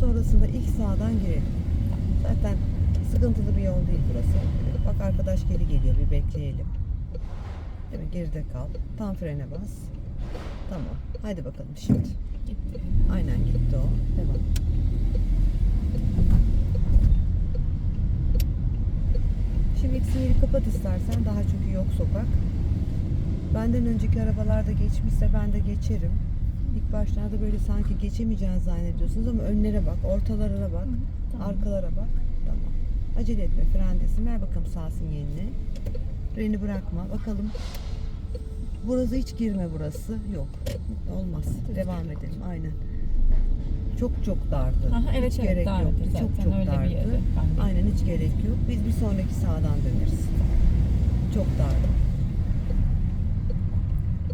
Sonrasında ilk sağdan girelim. Zaten sıkıntılı bir yol değil burası. Bak arkadaş geri geliyor bir bekleyelim. Değil mi? Geride kal. Tam frene bas. Tamam. Haydi bakalım şimdi. Gitti. Aynen gitti o. Devam. Şimdi ikisini kapat istersen. Daha çünkü yok sokak. Benden önceki arabalarda geçmişse ben de geçerim. İlk başlarda böyle sanki geçemeyeceğini zannediyorsunuz ama önlere bak, ortalara bak, tamam. arkalara bak. Tamam. Acele etme, frendesin. Ver bakalım sağ sinyalini. Freni bırakma. Bakalım. Burası hiç girme burası. Yok. Olmaz. Devam edelim. Aynen. Çok çok dardı. Aha, evet, hiç evet, gerek dardı yok. zaten. Çok çok Öyle bir dardı. ben de Aynen hiç gerek yok. Biz bir sonraki sağdan döneriz. Çok dardı.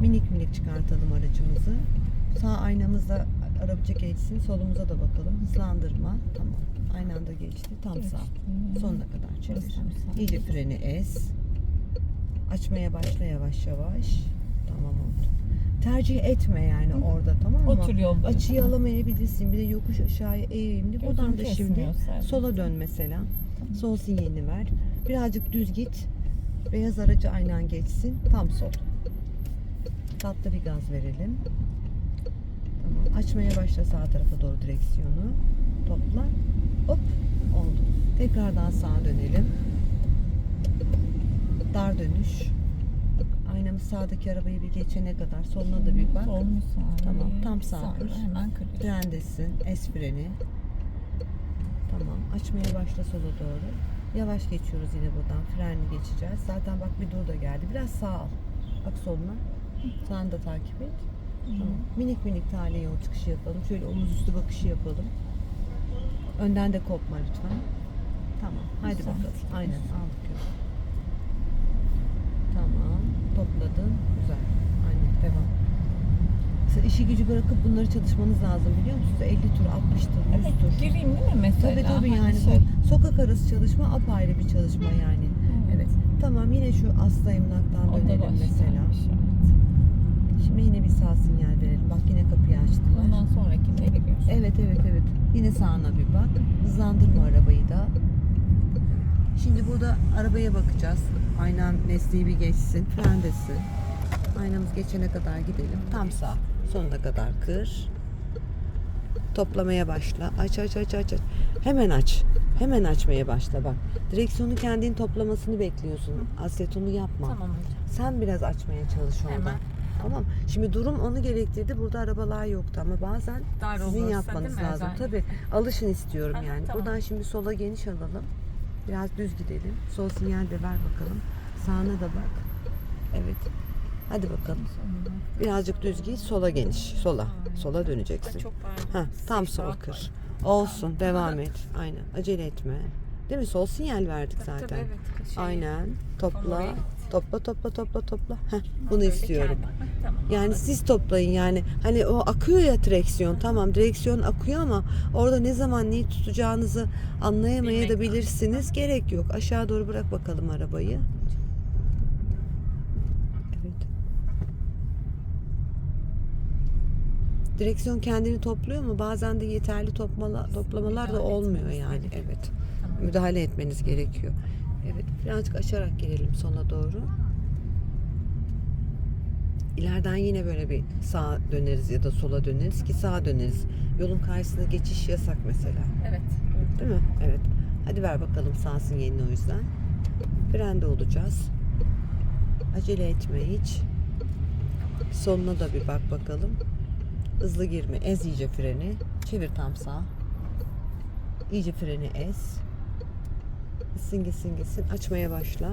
Minik minik çıkartalım aracımızı. Sağ aynamızda arabacı geçsin. Solumuza da bakalım. Hızlandırma. Tamam. Aynı anda geçti. Tam sağ. Sonuna kadar çevir. İyice freni es. Açmaya başla yavaş yavaş. Tamam oldu. Tercih etme yani orada tamam mı? O tür yolda. Açıyı alamayabilirsin. Bir de yokuş aşağıya eğimli. Buradan da şimdi sola dön mesela. Sol sinyalini ver. Birazcık düz git. Beyaz aracı aynen geçsin. Tam sol. Tatlı bir gaz verelim. Açmaya başla sağ tarafa doğru direksiyonu. Topla. Hop. Oldu. Tekrardan sağa dönelim. Dar dönüş. Aynamız sağdaki arabayı bir geçene kadar soluna da bir bak. Sol mu sağ? Tamam, tam sağ Sağ. Hemen kırıyoruz. Frendesin. Es freni. Tamam. Açmaya başla sola doğru. Yavaş geçiyoruz yine buradan. Frenli geçeceğiz. Zaten bak bir dur da geldi. Biraz sağ al. Bak soluna. Sağını da takip et. Tamam. Minik minik tane yol çıkışı yapalım. Şöyle omuz üstü bakışı yapalım. Önden de kopma lütfen. Tamam. Haydi Güzel. bakalım. Aynen aldık yolu. Tamam. Topladın. Güzel. Aynen. Devam. Siz işi gücü bırakıp bunları çalışmanız lazım biliyor musunuz? 50 tur, 60 tur, 100 Evet, tur. gireyim değil mi mesela? Tabii tabii yani şey, sokak arası çalışma apayrı bir çalışma yani. Evet. Tamam yine şu asla emlaktan dönelim mesela. evet. Şimdi yine bir sağ sinyal verelim. Bak yine kapıyı açtılar. Ondan sonrakine giriyoruz. Evet evet evet. Yine sağına bir bak. Hızlandırma arabayı da. Şimdi burada arabaya bakacağız. Aynen nesneyi bir geçsin. Frendesin. Aynamız geçene kadar gidelim. Tam sağ. Sonuna kadar kır. Toplamaya başla. Aç aç aç aç. aç. Hemen aç. Hemen açmaya başla bak. Direksiyonu kendin toplamasını bekliyorsun. Aslet onu yapma. Tamam hocam. Sen biraz açmaya çalış orada. Hemen. Tamam. Şimdi durum onu gerektirdi. Burada arabalar yoktu ama bazen Dar sizin olursa yapmanız değil mi? lazım. Özellikle. Tabii. Alışın istiyorum Aha, yani. tamam. Buradan şimdi sola geniş alalım. Biraz düz gidelim. Sol sinyal de ver bakalım. Sağına da bak. Evet. Hadi bakalım. Birazcık düz git. Sola geniş. Sola. Sola döneceksin. Çok pardon. Ha, tam sol kır. Olsun. Devam et. Aynen. Acele etme. Değil mi? Sol sinyal verdik Tabii, zaten. tabii, evet. Şey, Aynen. Topla. Topla topla topla topla. Heh, bunu istiyorum. Yani siz toplayın yani hani o akıyor ya direksiyon tamam direksiyon akıyor ama orada ne zaman neyi tutacağınızı anlayamaya da Bilmek bilirsiniz. Gerek yok. Aşağı doğru bırak bakalım arabayı. Evet. Direksiyon kendini topluyor mu? Bazen de yeterli topmala, toplamalar da olmuyor yani. Evet. Müdahale etmeniz gerekiyor. Birazcık açarak gelelim sona doğru. İleriden yine böyle bir sağa döneriz ya da sola döneriz ki sağa döneriz. Yolun karşısına geçiş yasak mesela. Evet. Değil mi? Evet. Hadi ver bakalım sağ sinyalini o yüzden. Frende olacağız. Acele etme hiç. Sonuna da bir bak bakalım. Hızlı girme. Ez iyice freni. Çevir tam sağ. İyice freni ez. Gitsin gitsin gitsin. Açmaya başla.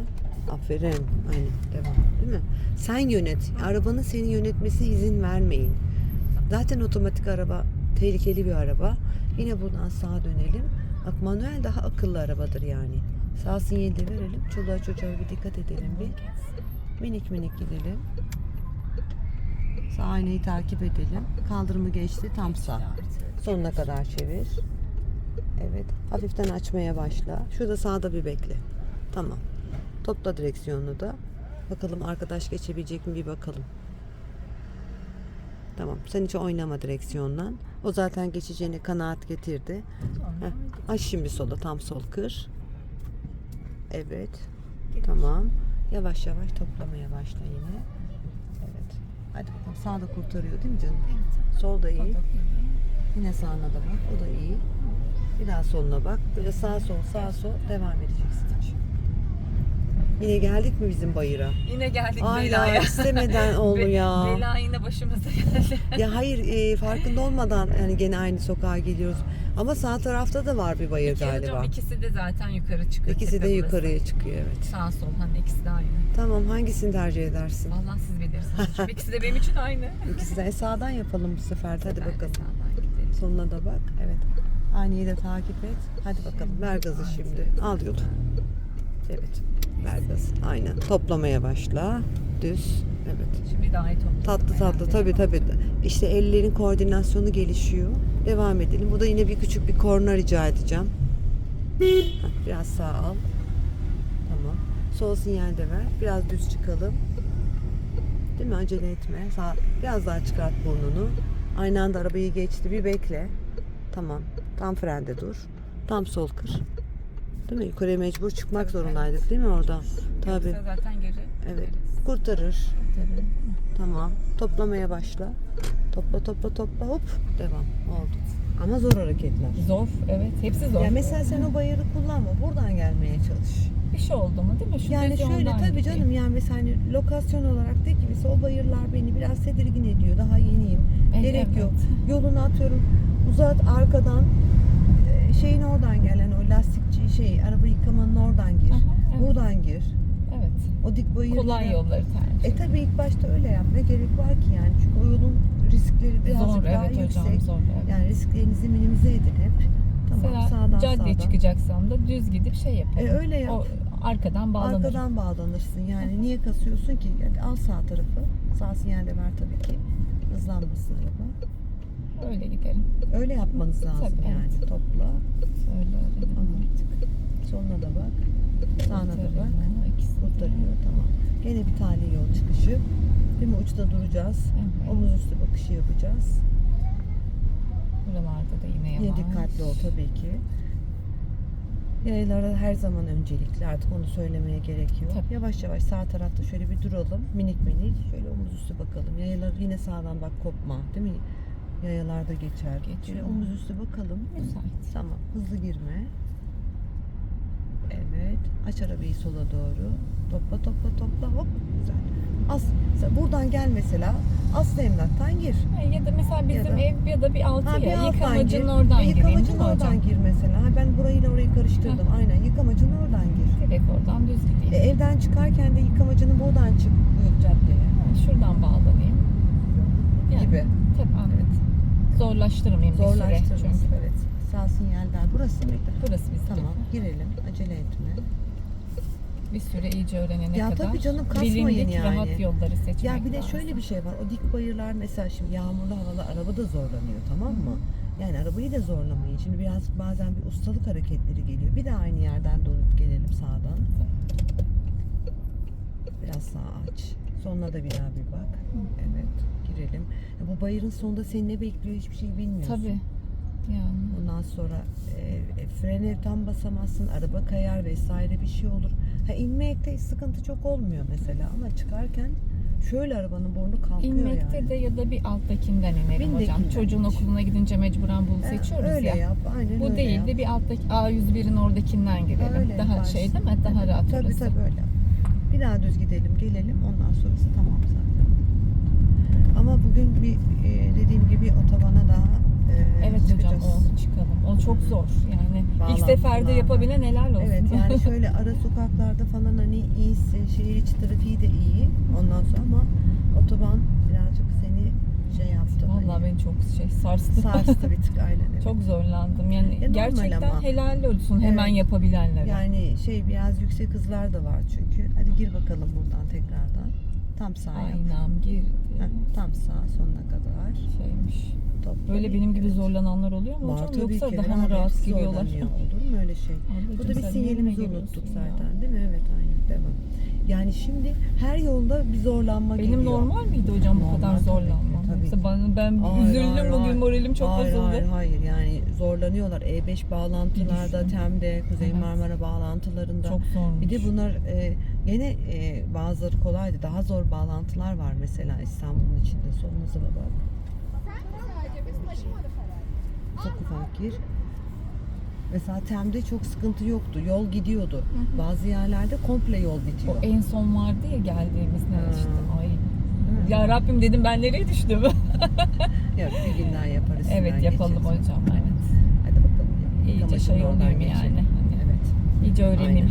Aferin. Aynen. Devam. Değil mi? Sen yönet. Arabanın seni yönetmesine izin vermeyin. Zaten otomatik araba tehlikeli bir araba. Yine buradan sağa dönelim. Bak manuel daha akıllı arabadır yani. Sağ sinyali de verelim. Çoluğa çocuğa bir dikkat edelim bir. Minik minik gidelim. Sağ aynayı takip edelim. Kaldırımı geçti tam sağ. Sonuna kadar çevir. Evet. Hafiften açmaya başla. Şurada sağda bir bekle. Tamam. Topla direksiyonunu da. Bakalım arkadaş geçebilecek mi bir bakalım. Tamam. Sen hiç oynama direksiyondan. O zaten geçeceğini kanaat getirdi. Heh. Aç şimdi sola tam sol kır. Evet. Tamam. Yavaş yavaş toplamaya başla yine. Evet. Hadi bakalım sağda kurtarıyor değil mi canım? Solda iyi. Yine sağına da bak. O da iyi. Bir daha soluna bak. Böyle sağ sol sağ sol devam edeceksin. Yine geldik mi bizim bayıra? Yine geldik Aynen belaya. istemeden oldu ya. Bela yine başımıza geldi. Ya hayır e, farkında olmadan yani gene aynı sokağa geliyoruz. Ama sağ tarafta da var bir bayır Hocam galiba. ikisi de zaten yukarı çıkıyor. İkisi de tepe burası. yukarıya çıkıyor evet. Sağ sol hani ikisi de aynı. Tamam hangisini tercih edersin? Vallahi siz bilirsiniz. İkisi de benim için aynı. İkisi de e, sağdan yapalım bu sefer. Hadi Ben bakalım. Sonuna da bak. Evet. Aynıyı da takip et. Hadi bakalım. Ver gazı şimdi. Al yolu. Evet. Ver gazı. Aynen. Toplamaya başla. Düz. Evet. Şimdi daha iyi topladım. Tatlı tatlı tabi tabi. İşte ellerin koordinasyonu gelişiyor. Devam edelim. Bu da yine bir küçük bir korna rica edeceğim. Heh, Biraz sağ al. Tamam. Sol sinyal de ver. Biraz düz çıkalım. Değil mi? Acele etme. Sağ, biraz daha çıkart burnunu. Aynı anda arabayı geçti. Bir bekle. Tamam. Tam frende dur. Tam sol kır. Değil mi? Yukarıya mecbur çıkmak zorundaydık değil mi orada? Tabii. Yoksa zaten geri Evet. Kurtarır. Tabii. Tamam. Toplamaya başla. Topla topla topla hop. Devam. Oldu. Ama zor hareketler. Zor evet hepsi zor. Ya mesela sen o bayırı kullanma. Buradan gelmeye çalış. bir şey oldu mu değil mi? Şu yani şöyle tabii canım yani mesela hani lokasyon olarak de ki mesela o bayırlar beni biraz tedirgin ediyor. Daha yeniyim. E, Gerek evet. yok. Yolunu atıyorum. Uzat arkadan şeyin oradan gelen o lastikçi şey araba yıkamanın oradan gir. Aha, evet. Buradan gir. Evet. O dik bayır. Kolay yolları tercih. E tabii ilk başta öyle yap. Ne gerek var ki yani? Çünkü o yolun riskleri birazcık zor daha evet yüksek. hocam zor. Evet. Yani risklerinizi minimize edin hep. Tamam Mesela sağdan caddeye sağdan. çıkacaksam da düz gidip şey yaparım. E, öyle yap. O arkadan bağlanırım. Arkadan bağlanırsın. Yani niye kasıyorsun ki? Yani al sağ tarafı. Sağ sinyal de ver tabii ki. Hızlanmasın araba. Öyle giderim. Öyle yapmanız lazım Tabii, yani. evet. Topla. Öyle öğrenim Tamam. artık. Soluna da bak. Sağına da bak. Kurtarıyor, tamam. Gene bir tane yol çıkışı. Değil mi? Uçta duracağız. Evet. Omuz üstü bakışı yapacağız. Buralarda da yine Yine yavaş. dikkatli ol tabii ki. Yaylara her zaman öncelikli. Artık onu söylemeye gerek yok. Tabii. Yavaş yavaş sağ tarafta şöyle bir duralım. Minik minik. Şöyle omuz üstü bakalım. Yayalar yine sağdan bak kopma. Değil mi? Yayalarda geçer. Geçiyor. Şöyle omuz üstü bakalım. Müsait. Tamam. Hızlı girme. Evet. Aç arabayı sola doğru. Topla topla topla. Hop. Güzel. As, sen buradan gel mesela. Aslı emlaktan gir. Ha, Ya da mesela bizim Ya da- ev ya da bir altı Ha, bir ya yıkamacının gir. oradan gireyim Yıkamacının oradan gir mesela. Ha, ben burayla orayı karıştırdım. Aynen yıkamacının oradan gir. Direkt oradan düz gideyim. E, evden çıkarken de yıkamacının buradan çık bu caddeye Ha, şuradan bağlanayım. Yani, gibi. Tabii evet. Zorlaştırmayayım bir süre çünkü. Evet. Burası mıydı? Burası bizim. Tamam. Girelim. Acele etme. Bir süre iyice öğrenene Ya kadar. tabii canım, kasmayın bilindik yani. rahat yolları seçmek Ya bir de lazım. şöyle bir şey var. O dik bayırlar mesela şimdi yağmurlu havalı araba da zorlanıyor tamam mı? Yani arabayı da zorlamayın. Şimdi biraz bazen bir ustalık hareketleri geliyor. Bir de aynı yerden dönüp gelelim sağdan. Biraz sağ aç. Sonuna da bir daha bir bak. Evet. Girelim. Ya bu bayırın sonunda seni ne bekliyor hiçbir şey bilmiyorsun. Tabii. Yani. Ondan sonra e, e, frene tam basamazsın, araba kayar vesaire bir şey olur. Ha inmekte sıkıntı çok olmuyor mesela ama çıkarken şöyle arabanın burnu kalkıyor İnmekte yani. de ya da bir alttakinden inerim hocam. Bindekinden Çocuğun geç. okuluna gidince mecburen bunu seçiyoruz öyle ya. yap, aynen Bu öyle değil yap. de bir alttaki A101'in oradakinden girelim. Öyle Daha yaparsın. şey değil mi? Daha Evet, rahat Tabii orası. tabii öyle. Bir daha düz gidelim, gelelim. Ondan sonrası tamam zaten. Ama bugün bir e, dediğim gibi otobana daha e, Evet hocam çıkacağız. o çıkalım. O çok zor. Yani ilk seferde yapabilen helal olsun. Evet yani şöyle ara sokaklarda falan hani iyisi, şehir içi trafiği de iyi. Ondan sonra ama otoban birazcık seni şey yaptı. Vallahi hani beni çok şey sarstı. sarstı bir tık aynen. evet. çok zorlandım. Yani E, normal gerçekten ama. helal olsun hemen Evet. yapabilenlere. Yani şey biraz yüksek hızlar da var çünkü. Hadi gir bakalım buradan tekrardan. Tam sağ. Aynam girdi. Heh, tam sağ sonuna kadar. Şeymiş. Topla. Böyle benim gibi zorlananlar oluyor mu Var hocam? tabii Yoksa ki. daha mı rahat giriyorlar? Olur mu öyle şey? Ablacığım Burada bir sinyalimizi unuttuk ya? zaten değil mi? Evet aynen. Devam. Yani şimdi her yolda bir zorlanma Benim geliyor. normal miydi hocam bu Normal kadar tabii ki, zorlanma? Yoksa ki. ben, Hayır, üzüldüm hayır, bugün hayır. moralim çok hayır, bozuldu. Hayır hayır yani zorlanıyorlar. E5 bağlantılarda. TEM'de, Kuzey Evet. Marmara bağlantılarında. Çok zormuş. Bir de bunlar e, yine e, bazıları kolaydı. Daha zor bağlantılar var mesela İstanbul'un içinde. Soluna bak. Çok ufak gir. Mesela TEM'de çok sıkıntı yoktu. Yol gidiyordu. Bazı yerlerde komple yol bitiyor. O en son vardı ya geldiğimizde Ha. işte. Ay. Ya Rabbim dedim ben nereye düştüm? Yok bir gün daha yaparız. evet yapalım geçeriz. hocam. Evet. Hadi bakalım. İyice Kamaşın şey olayım yani. Hani Evet. iyice öğreneyim. Aynen.